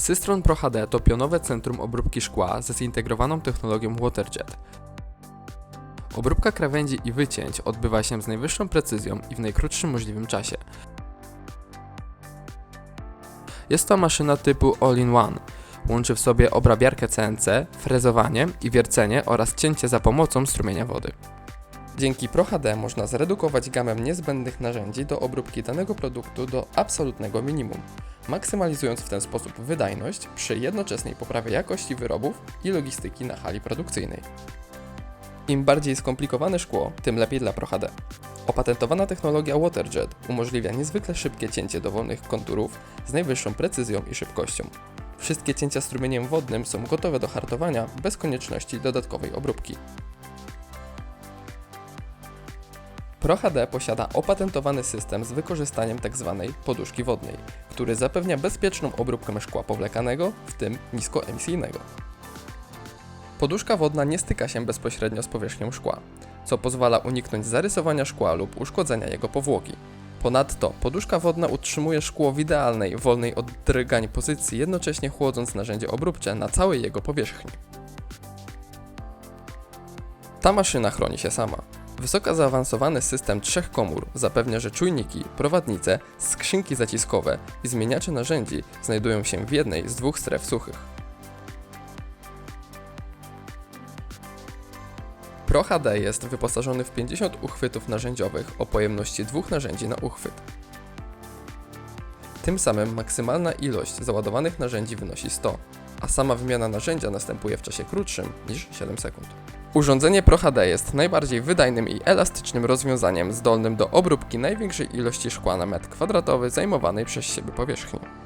Systron Pro HD to pionowe centrum obróbki szkła ze zintegrowaną technologią WaterJet. Obróbka krawędzi i wycięć odbywa się z najwyższą precyzją i w najkrótszym możliwym czasie. Jest to maszyna typu All-in-One. Łączy w sobie obrabiarkę CNC, frezowanie i wiercenie oraz cięcie za pomocą strumienia wody. Dzięki ProHD można zredukować gamę niezbędnych narzędzi do obróbki danego produktu do absolutnego minimum, maksymalizując w ten sposób wydajność przy jednoczesnej poprawie jakości wyrobów i logistyki na hali produkcyjnej. Im bardziej skomplikowane szkło, tym lepiej dla ProHD. Opatentowana technologia WaterJet umożliwia niezwykle szybkie cięcie dowolnych konturów z najwyższą precyzją i szybkością. Wszystkie cięcia strumieniem wodnym są gotowe do hartowania bez konieczności dodatkowej obróbki. ProHD posiada opatentowany system z wykorzystaniem tzw. poduszki wodnej, który zapewnia bezpieczną obróbkę szkła powlekanego, w tym niskoemisyjnego. Poduszka wodna nie styka się bezpośrednio z powierzchnią szkła, co pozwala uniknąć zarysowania szkła lub uszkodzenia jego powłoki. Ponadto poduszka wodna utrzymuje szkło w idealnej, wolnej od drgań pozycji, jednocześnie chłodząc narzędzie obróbcze na całej jego powierzchni. Ta maszyna chroni się sama. Wysoko zaawansowany system trzech komór zapewnia, że czujniki, prowadnice, skrzynki zaciskowe i zmieniacze narzędzi znajdują się w jednej z dwóch stref suchych. Pro HD jest wyposażony w 50 uchwytów narzędziowych o pojemności dwóch narzędzi na uchwyt. Tym samym maksymalna ilość załadowanych narzędzi wynosi 100, a sama wymiana narzędzia następuje w czasie krótszym niż 7 sekund. Urządzenie Pro HD jest najbardziej wydajnym i elastycznym rozwiązaniem zdolnym do obróbki największej ilości szkła na metr kwadratowy zajmowanej przez siebie powierzchni.